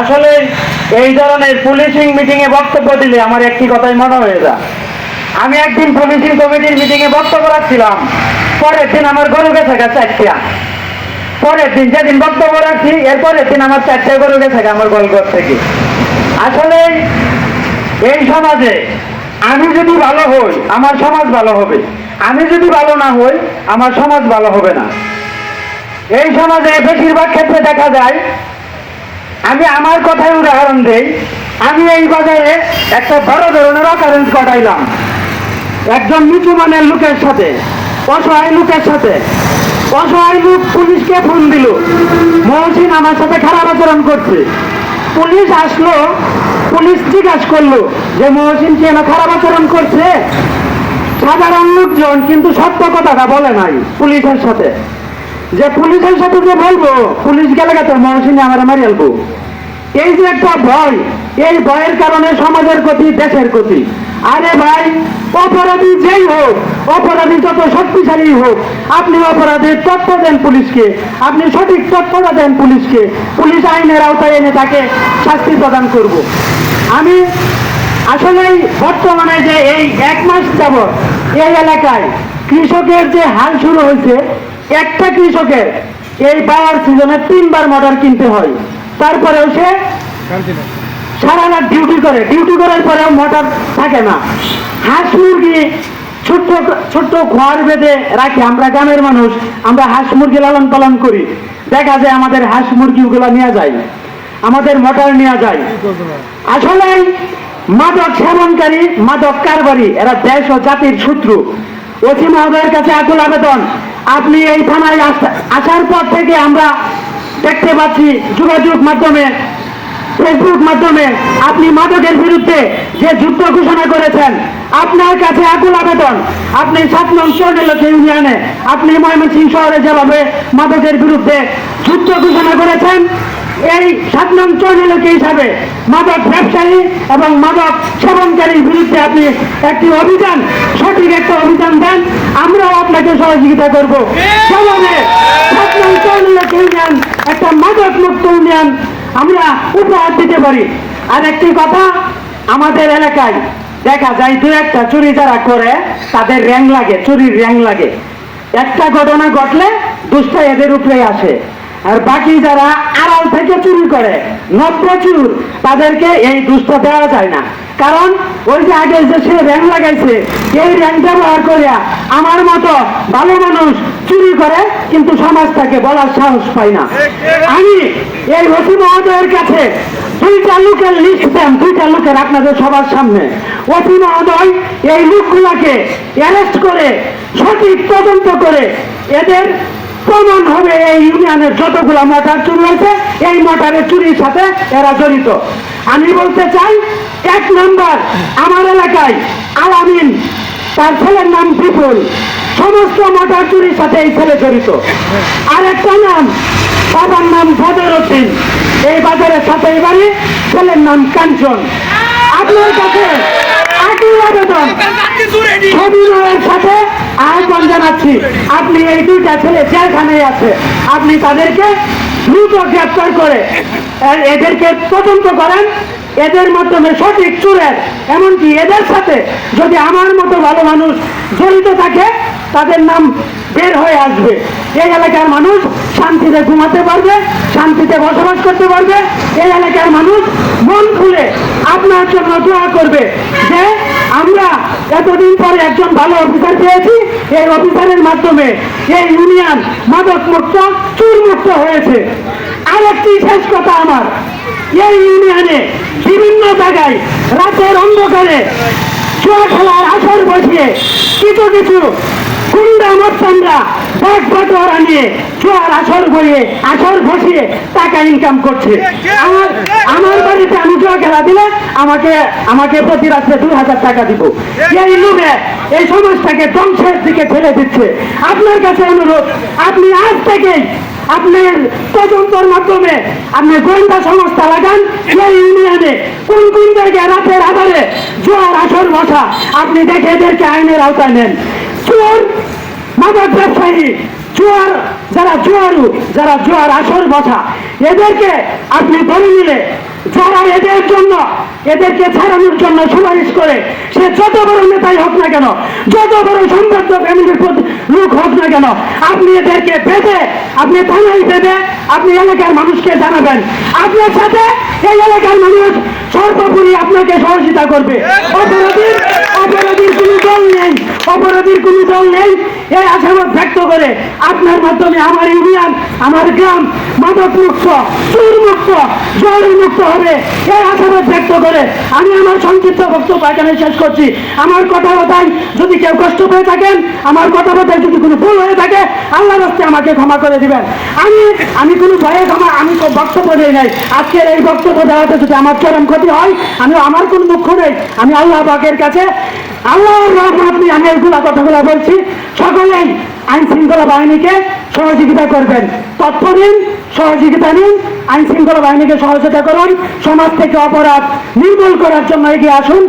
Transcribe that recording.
আসলে এই ধরনের পুলিশিং মিটিং এ বক্তব্য দিলে আমার একটি কথাই মনে হয়ে যায়। আমি একদিন পুলিশিং কমিটির মিটিং এ বক্তব্য রাখছিলাম, পরের দিন আমার গরু গেছে গা চারটা। পরের দিন যেদিন বক্তব্য রাখছি, এরপরের দিন আমার চারটে গরু গেছে আমার গলগর থেকে। আসলে এই সমাজে আমি যদি ভালো হই, আমার সমাজ ভালো হবে। আমি যদি ভালো না হই, আমার সমাজ ভালো হবে না। এই সমাজে বেশিরভাগ ক্ষেত্রে দেখা যায় আমি আমার কথাই উদাহরণ দেই। আমি এই বাজারে একটা বড় ধরনের অকারেন্স ঘটাইলাম। একজন নিচু মানের লোকের সাথে, অসহায় লোকের সাথে। অসহায় লোক পুলিশকে ফোন দিল। মহসিন আমার সাথে খারাপ আচরণ করছে। পুলিশ আসলো, পুলিশ জিজ্ঞাসা করল যে, মহসিন কি না খারাপ আচরণ করছে? সাধারণ লোকজন কিন্তু সত্য কথাটা বলে নাই পুলিশের সাথে। যে পুলিশের সাথে যে বলব, পুলিশ গেলে গেছে মহসিনে আমার মারি আলবো এই যে একটা ভয়, এই ভয়ের কারণে সমাজের ক্ষতি, দেশের ক্ষতি। আরে ভাই, অপরাধী যেই হোক, অপরাধী যত শক্তিশালী হোক, আপনি অপরাধীর তথ্য দেন পুলিশকে, আপনি সঠিক তথ্যটা দেন পুলিশকে। পুলিশ আইনের আওতায় এনে তাকে শাস্তি প্রদান করব। আমি আসলেই বর্তমানে যে এই এক মাস যাবৎ এই এলাকায় কৃষকের যে হাল শুরু হয়েছে, একটা কৃষকের এই পাওয়ার সিজনে তিনবার মোটর কিনতে হয়। তারপরেও সে সারা রাত ডিউটি করে। ডিউটি করার পরেও মোটর থাকে না। হাঁস মুরগি ছোট্ট ছোট্ট ঘর বেঁধে রাখি। আমরা গ্রামের মানুষ আমরা হাঁস মুরগি লালন পালন করি। দেখা যায় আমাদের হাঁস মুরগিগুলো নিয়ে যায়। আমাদের মোটর নিয়ে যায়। আসলে মাদক সেবনকারী মাদক কারবারি এরা দেশ ও জাতির শত্রু। ওসি মহোদয়ের কাছে আকুল আবেদন আপনি এই থানায় আস- আসার পর থেকে আমরা দেখতে পাচ্ছি যোগাযোগ মাধ্যমে ফেসবুক মাধ্যমে আপনি মাদকের বিরুদ্ধে যে যুদ্ধ ঘোষণা করেছেন আপনার কাছে আকুল আবেদন। আপনি সাত নং চৌডেলক ইউনিয়নে আপনি ময়মনসিংহ শহরে যেভাবে মাদকের বিরুদ্ধে যুদ্ধ ঘোষণা করেছেন এই সাত নং চৌডেলক হিসাবে মাদক ব্যবসায়ী এবং মাদক সেবনকারীর বিরুদ্ধে আপনি একটি অভিযান সঠিক একটা অভিযান দেন আমরাও আপনাকে সহযোগিতা করব। যেভাবে সাত নং চৌডেলক ইউনিয়ন একটা মাদক মুক্ত ইউনিয়ন আমরা উপহার দিতে পারি। আর একটি কথা, আমাদের এলাকায় দেখা যায়, দু একটা চুরি যারা করে, তাদের র্যাং লাগে, চুরির র্যাং লাগে। একটা ঘটনা ঘটলে দুষ্টা এদের উপরে আসে। আর বাকি যারা আড়াল থেকে চুরি করে, নব্য চুর, তাদেরকে এই দুষ্ট দেওয়া যায় না। কারণ ওই যে আগে যে সে র্যাং লাগাইছে, এই র্যাং ব্যবহার করিয়া আমার মতো ভালো মানুষ চুরি করে, কিন্তু সমাজ তাকে বলার সাহস পায় না। আমি এই ওসি মহোদয়ের কাছে দুইটা লোকের লিস্ট দেন, দুইটা লোকের আপনাদের সবার সামনে। ওসি মহোদয় এই লোকগুলাকে অ্যারেস্ট করে, সঠিক তদন্ত করে এদের প্রমাণ হবে এই ইউনিয়নের যতগুলা মোটর চুরি হয়েছে এই মোটরের চুরির সাথে এরা জড়িত। আমি বলতে চাই এক নম্বর আমার এলাকায় আলামিন তার ছেলের নাম বিপুল। সমস্ত মোটর চুরির সাথে এই ছেলে জড়িত। আর একটা নাম বাবার নাম বদর উদ্দিন। এই বাজারের সাথে বাড়ি ছেলের নাম কাঞ্চন। আপনার কাছে একই আবেদন। সাথে আহ্বান জানাচ্ছি, আপনি এই দুইটা ছেলে জেলখানে আছে। আপনি তাদেরকে দ্রুত গ্রেপ্তার করে এদেরকে তদন্ত করেন, এদের মাধ্যমে সঠিক চুরের, এমনকি এদের সাথে যদি আমার মতো ভালো মানুষ জড়িত থাকে, তাদের নাম বের হয়ে আসবে। এই এলাকার মানুষ শান্তিতে ঘুমাতে পারবে, শান্তিতে বসবাস করতে পারবে। এই এলাকার মানুষ মন খুলে আপনার জন্য দোয়া করবে যে আমরা এতদিন পরে একজন ভালো অফিসার পেয়েছি। এই অফিসারের মাধ্যমে এই ইউনিয়ন মাদক মুক্ত চুরমুক্ত হয়েছে। আরেকটি শেষ কথা আমার, এই ইউনিয়নে বিভিন্ন জায়গায় রাতের অন্ধকারে চোয়া খেলার আসর বসিয়ে কিছু কিছু গুন্ডা মস্তানরা আমার কাছে অনুরোধ, আপনি আজ থেকেই আপনার তদন্তর মাধ্যমে আপনি গোয়েন্দা সংস্থা লাগান সেই ইউনিয়নে কোন কোন জায়গায় রাতের আধারে জোয়ার আসর বসা, আপনি দেখে এদেরকে আইনের আওতায় নেন। চোর মাদক ব্যবসায়ী জোয়ার যারা জোয়ারু যারা জোয়ার আসর বসা এদেরকে আপনি বলে নিলে যারা এদের জন্য, এদেরকে ছাড়ানোর জন্য সুপারিশ করে, সে যত বড় নেতাই হোক না কেন, যত বড় সম্পর্ক ফ্যামিলির লোক হোক না কেন, আপনি এদেরকে বেঁধে, আপনি থানায় বেঁধে, আপনি এলাকার মানুষকে জানাবেন। আপনার সাথে এই এলাকার মানুষ সর্বোপরি আপনাকে সহযোগিতা করবে। অপরাধীর অপরাধীর কোনো দল নেই, অপরাধীর কোনো দল নেই। এই আশাবাদ ব্যক্ত করে আপনার মাধ্যমে আমার ইউনিয়ন, আমার গ্রাম মাদক মুক্ত চুর মুক্ত জল মুক্ত হবে এই আশাবাদ ব্যক্ত করে আমি আমার সংক্ষিপ্ত বক্তব্য এখানে শেষ করছি। আমার কথা কথায় যদি কেউ কষ্ট পেয়ে থাকেন, আমার কথা কথায় যদি কোনো ভুল হয়ে থাকে আল্লাহ রাস্তে আমাকে ক্ষমা করে দিবেন। আমি আমি কোনো ভয়ে ক্ষমা, আমি কোনো বক্তব্য দিই নাই। আজকের এই বক্তব্য দেওয়াতে যদি আমার চরম ক্ষতি হয় আমি আমার কোনো দুঃখ নেই আমি আল্লাহ পাকের কাছে, আল্লাহর রহমত নিয়ে আমি এইগুলা কথাগুলো বলছি। সকলেই আইন শৃঙ্খলা বাহিনীকে সহযোগিতা করবেন। নিন সহযোগিতা নিন আইন শৃঙ্খলা বাহিনীকে সহযোগিতা করুন, সমাজ থেকে অপরাধ নির্মূল করার জন্য এগিয়ে আসুন।